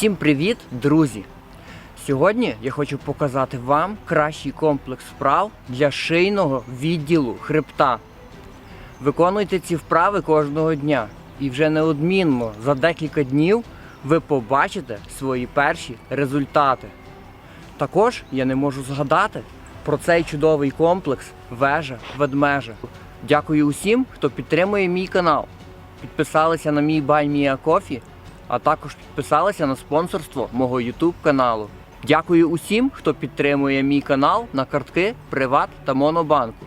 Усім привіт, друзі! Сьогодні я хочу показати вам кращий комплекс вправ для шийного відділу хребта. Виконуйте ці вправи кожного дня, і вже неодмінно за декілька днів ви побачите свої перші результати. Також я не можу згадати про цей чудовий комплекс вежа ведмежа. Дякую усім, хто підтримує мій канал. Підписалися на мій Баймія Кофі, а також підписалися на спонсорство мого YouTube каналу. Дякую усім, хто підтримує мій канал на картки Приват та Монобанку.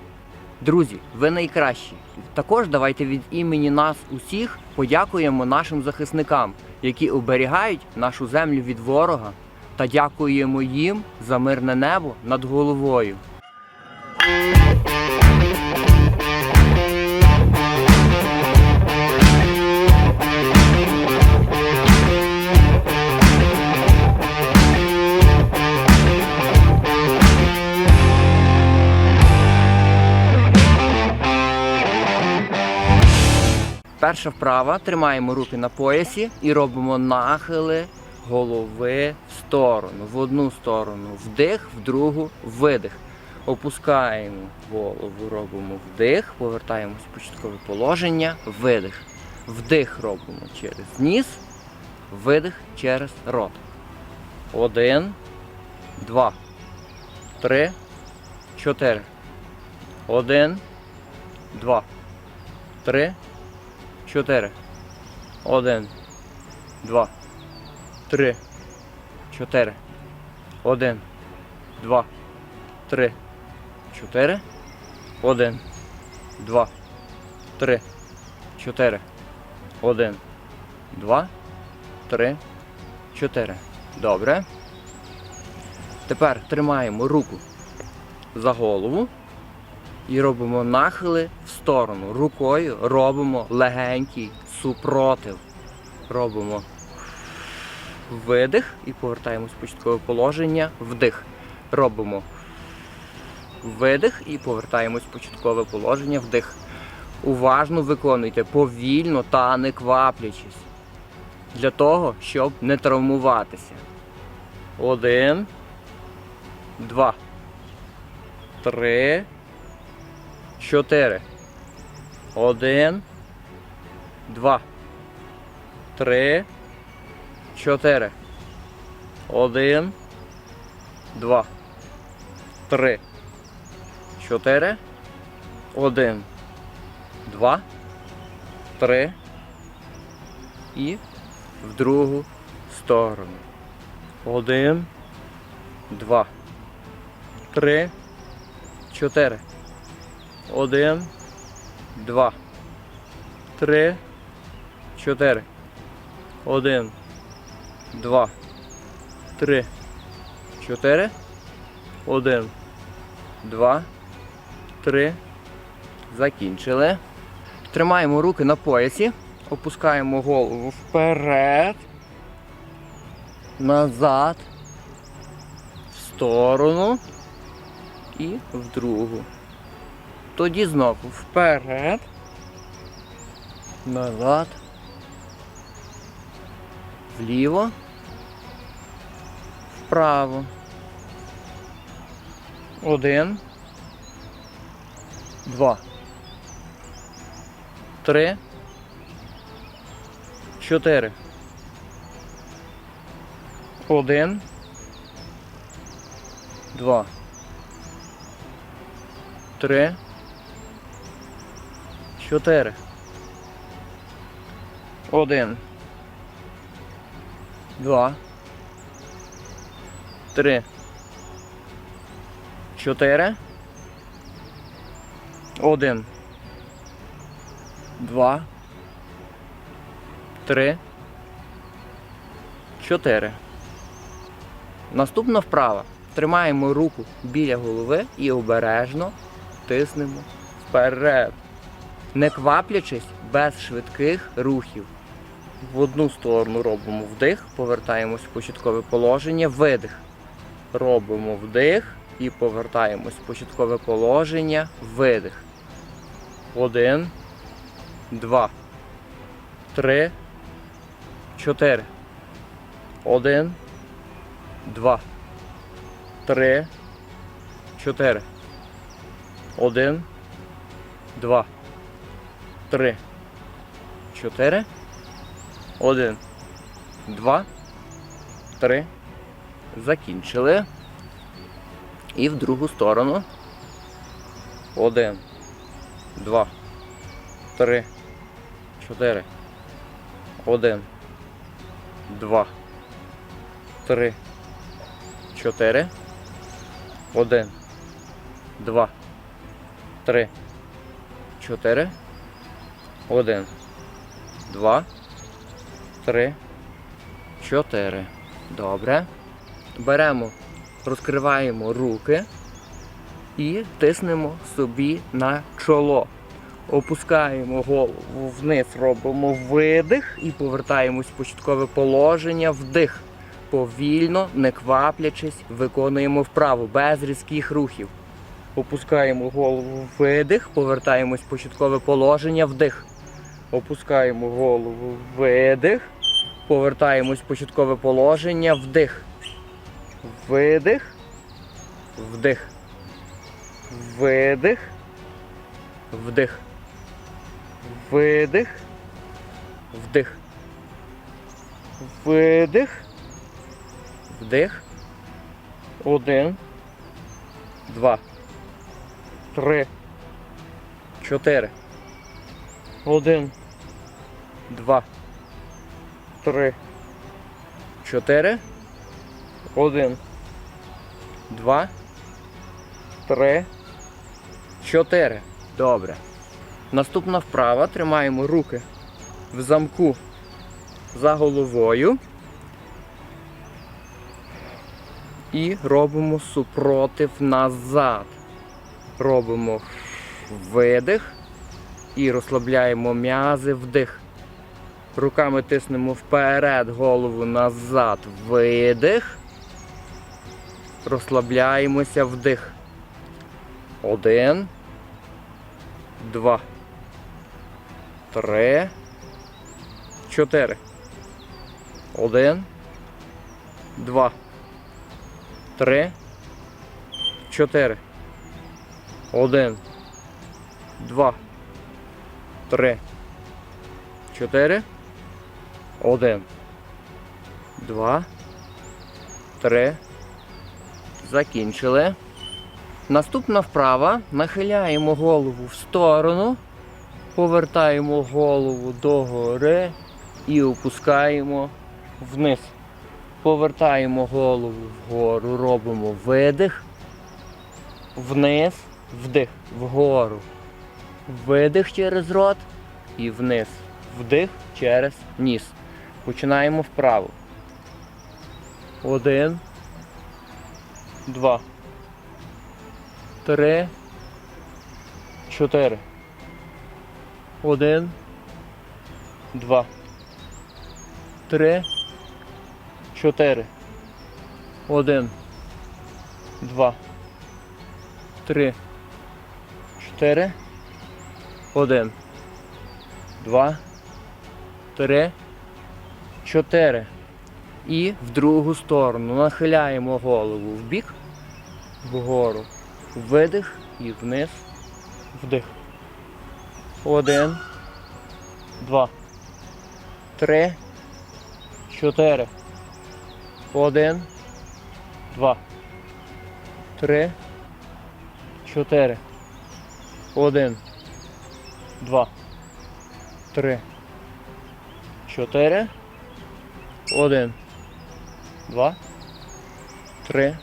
Друзі, ви найкращі. Також давайте від імені нас усіх подякуємо нашим захисникам, які оберігають нашу землю від ворога, та дякуємо їм за мирне небо над головою. Перша вправа. Тримаємо руки на поясі і робимо нахили голови в сторону. В одну сторону вдих, в другу видих. Опускаємо голову, робимо вдих, повертаємось в початкове положення, видих. Вдих робимо через ніс, видих через рот. Один, два, три, чотири. Один, два, три. Чотири. Один. Два. Три. Чотири. Один. Два. Три. Чотири. Один. Два. Три. Чотири. Один. Два. Три. Чотири. Добре. Тепер тримаємо руку за голову і робимо нахили в сторону. Рукою робимо легенький супротив. Робимо видих і повертаємось в початкове положення. Вдих. Робимо видих і повертаємось в початкове положення. Вдих. Уважно виконуйте повільно та не кваплячись. Для того, щоб не травмуватися. Один. Два. Три. Чотири. Один. Два. Три. Чотири. Один. Два. Три. Чотири. Один. Два. Три. І в другу сторону. Один. Два. Три. Чотири. Один, два, три, чотири. Один, два, три, чотири. Один, два, три. Закінчили. Тримаємо руки на поясі, опускаємо голову вперед, назад, в сторону і в другу. Тоді знову вперед, назад, вліво, вправо. Один, два, три, чотири. Один, два, три. Чотири. Один. Два. Три. Чотири. Один. Два. Три. Чотири. Наступна вправа. Тримаємо руку біля голови і обережно тиснемо вперед не кваплячись без швидких рухів. В одну сторону робимо вдих, повертаємось в початкове положення, видих. Робимо вдих і повертаємось в початкове положення, видих. Один, два, три, чотири. Один. Два. Три. Чотири. Один. Два. Три. Чотири. Один. Два. Три. Закінчили. І в другу сторону. Один. Два. Три. Чотири. Один. Два. Три. Чотири. Один. Два. Три. Чотири. Один. Два. Три. Чотири. Добре. Беремо, розкриваємо руки і тиснемо собі на чоло. Опускаємо голову вниз, робимо видих і повертаємось в початкове положення, вдих. Повільно, не кваплячись, виконуємо вправу без різких рухів. Опускаємо голову видих, повертаємось в початкове положення, вдих. Опускаємо голову видих, повертаємось в початкове положення, вдих. Видих, вдих. Видих. Вдих. Видих. Вдих. Видих. Вдих. Один. Два. Три. Чотири. Один. Два. Три. Чотири. Один. Два. Три. Чотири. Добре. Наступна вправа. Тримаємо руки в замку за головою. І робимо супротив назад. Робимо видих і розслабляємо м'язи вдих. Руками тиснемо вперед, голову назад, видих. Розслабляємося вдих. Один. Два. Три. Чотири. Один. Два. Три. Чотири. Один. Два. Три. Чотири. Один. Два. Три. Закінчили. Наступна вправа. Нахиляємо голову в сторону. Повертаємо голову догори і опускаємо вниз. Повертаємо голову вгору, робимо видих, вниз, вдих, вгору. Видих через рот і вниз. Вдих через ніс. Починаємо вправо. Один. Два. Три. Чотири. Один. Два. Три. Чотири. Один. Два. Три. Чотири. Один. Два. Три. Чотири. І в другу сторону нахиляємо голову в бік, вгору. Видих і вниз. Вдих. Один. Два. Три. Чотири. Один. Два. Три. Чотири. Один. Два. Три. Чотири. Один. Два. Три.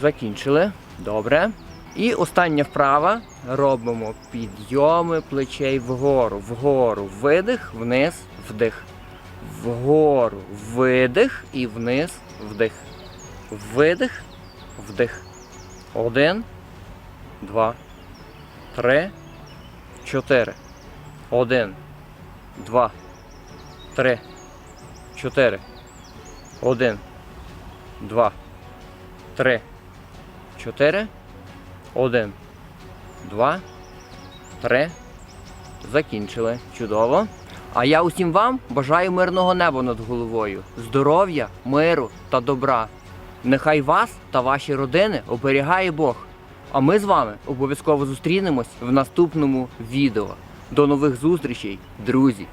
Закінчили. Добре. І остання вправа. Робимо підйоми плечей вгору. Вгору. Видих, вниз, вдих. Вгору. Видих і вниз, вдих. Видих, вдих. Один. Два. Три. Чотири. Один. Два. Три. Чотири. Один. Два. Три. Чотири. Один. Два. Три. Закінчили. Чудово. А я усім вам бажаю мирного неба над головою, здоров'я, миру та добра. Нехай вас та ваші родини оберігає Бог. А ми з вами обов'язково зустрінемось в наступному відео. До нових зустрічей, друзі!